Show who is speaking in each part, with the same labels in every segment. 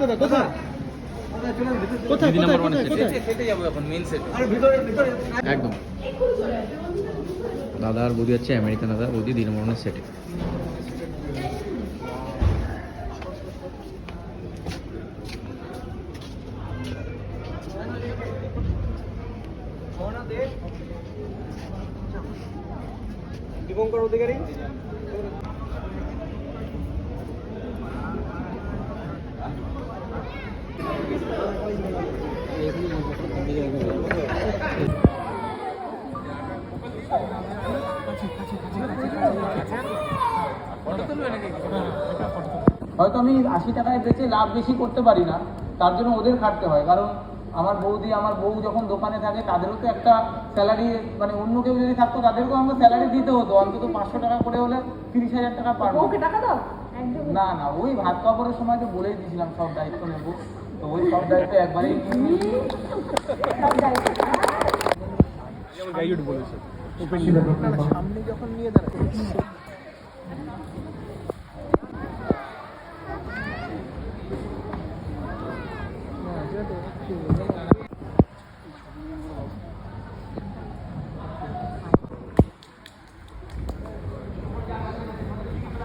Speaker 1: কোথায়? কোথায়?
Speaker 2: একদম। দাদা আর বৌদি হচ্ছে আমেরিকান দাদা বৌদি দিন মরণের সেটে।
Speaker 1: দীপঙ্কর অধিকারী?
Speaker 3: হয়তো আমি আশি টাকায় বেচে লাভ বেশি করতে পারি না তার জন্য ওদের খাটতে হয়। কারণ আমার বৌদি আমার বউ যখন দোকানে থাকে তাদেরও তো একটা স্যালারি মানে অন্য কেউ যদি থাকতো তাদেরকেও আমাকে স্যালারি দিতে হতো। অন্তত পাঁচশো টাকা করে হলে তিরিশ হাজার টাকা
Speaker 4: একদম
Speaker 3: না না ওই ভাত কাপড়ের সময় তো বলেই দিয়েছিলাম সব দায়িত্ব নেব। তো ওই সব দায়িত্ব একবারেই নিয়ে নিই।
Speaker 4: সব দায়িত্ব
Speaker 1: গাইড বলেছে সামনে যখন নিয়ে দাঁড়ায়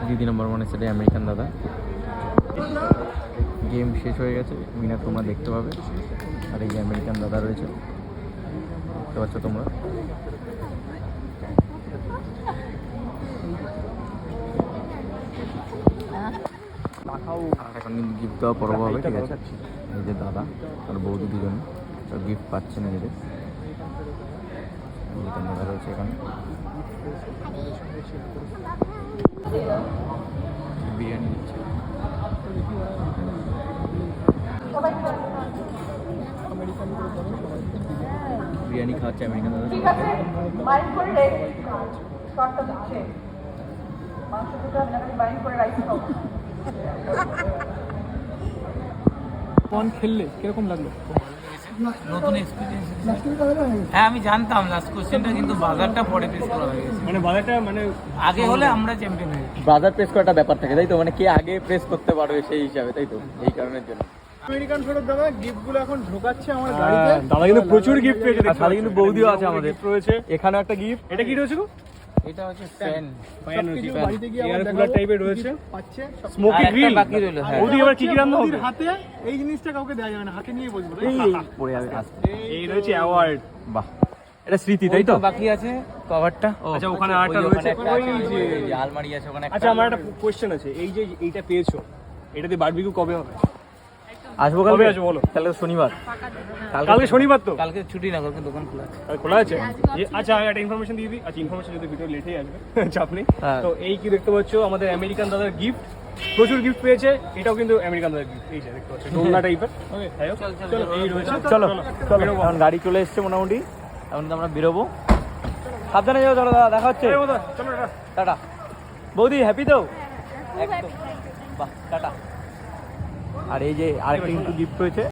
Speaker 2: দিদি নাম্বার ওয়ানে সেটে আমেরিকান দাদা গেম শেষ হয়ে গেছে। মিনা, তোমরা দেখতে পাবে। আর এই যে আমেরিকান দাদা রয়েছে। দেখতে পাচ্ছ তোমরা? এখন গিফট দেওয়া পর্ব হবে, ঠিক আছে? যে দাদা আর বৌদি দুজন। সব গিফট পাচ্ছে নিজেদের আমেরিকান দাদা রয়েছে এখানে।
Speaker 4: বাইন্ড করে রাইস খাব।
Speaker 1: কোন খেললে? কীরকম লাগল?
Speaker 3: নতুন এক্সপিরিয়েন্স হ্যাঁ আমি জানতাম লাস্ট কোশ্চেনটা কিন্তু বাজারটা পরে পেশ করা হয়ে গেছে।
Speaker 1: মানে বাজারটা মানে
Speaker 3: আগে হলে আমরা চ্যাম্পিয়ন হয়ে
Speaker 2: ব্রাদার প্রেস করাটা ব্যাপার থাকে তাই তো? মানে কে আগে প্রেস করতে পারবে সেই হিসাবে তাই তো? এই কারণের জন্য।
Speaker 1: আমেরিকান ফেরত দাদা গিফটগুলো এখন ঢোকাচ্ছে আমার গাড়িতে। দাদা কিন্তু প্রচুর গিফট পেয়েছে
Speaker 2: আর সাথে কিন্তু বৌদিও আছে আমাদের।
Speaker 1: রয়েছে।
Speaker 2: এখানেও একটা গিফট
Speaker 1: এটা কি রয়েছে গো?
Speaker 3: এটা হচ্ছে ফ্যান
Speaker 1: সবকিছু বাড়িতে গিয়ে এয়ার কুলার টাইপের রয়েছে। পাচ্ছে স্মোকি গ্রিল
Speaker 3: বাকি রইল, হ্যাঁ।
Speaker 1: বৌদি এবার কি কি রান্না হবে? হাতে এই জিনিসটা কাউকে দেওয়া যাবে না হাতে নিয়ে বসবো।
Speaker 2: পড়ে যাবে।
Speaker 1: এই রয়েছে অ্যাওয়ার্ড
Speaker 2: বাহ এটা স্মৃতি তাই তো?
Speaker 3: বাকি আছে? কভারটা
Speaker 1: আচ্ছা, ওখানে আরেকটা রয়েছে। ওই যে-
Speaker 2: আলমারি আছে ওখানে
Speaker 1: আচ্ছা আমার একটা কোশ্চেন আছে এই যে এইটা পেয়েছ এটা দিয়ে বারবিকিউ কবে হবে?
Speaker 2: আসব কালকে?
Speaker 1: আসব বলো?
Speaker 2: তাহলে তো শনিবার।
Speaker 1: কালকে শনিবার তো?
Speaker 3: কালকে ছুটি না কালকে দোকান খোলা আছে।
Speaker 1: খোলা আছে? আচ্ছা আমি একটা ইনফরমেশন দিয়ে দিই। আচ্ছা ইনফরমেশন যদি ভিডিও লেটেই আসবে চাপ নেই।
Speaker 2: হ্যাঁ।
Speaker 1: তো এই কি দেখতে পাচ্ছ? আমাদের আমেরিকান দাদার গিফট প্রচুর গিফট পেয়েছে। এটাও কিন্তু আমেরিকান দাদার গিফট এই যে দেখতে পাচ্ছ দোলনা টাইপের ওকে চলো এই রয়েছে।
Speaker 2: চলো চলো এখন গাড়ি চলে এসছে মোটামুটি। এখন তো আমরা বেরোবো। সাবধানে যাও চলো দাদা দেখা হচ্ছে।
Speaker 1: চলো
Speaker 2: টাটা। বৌদি হ্যাপি তো? একদম। বাহ টাটা। আর এই যে আরেকটা কিন্তু গিফট রয়েছে।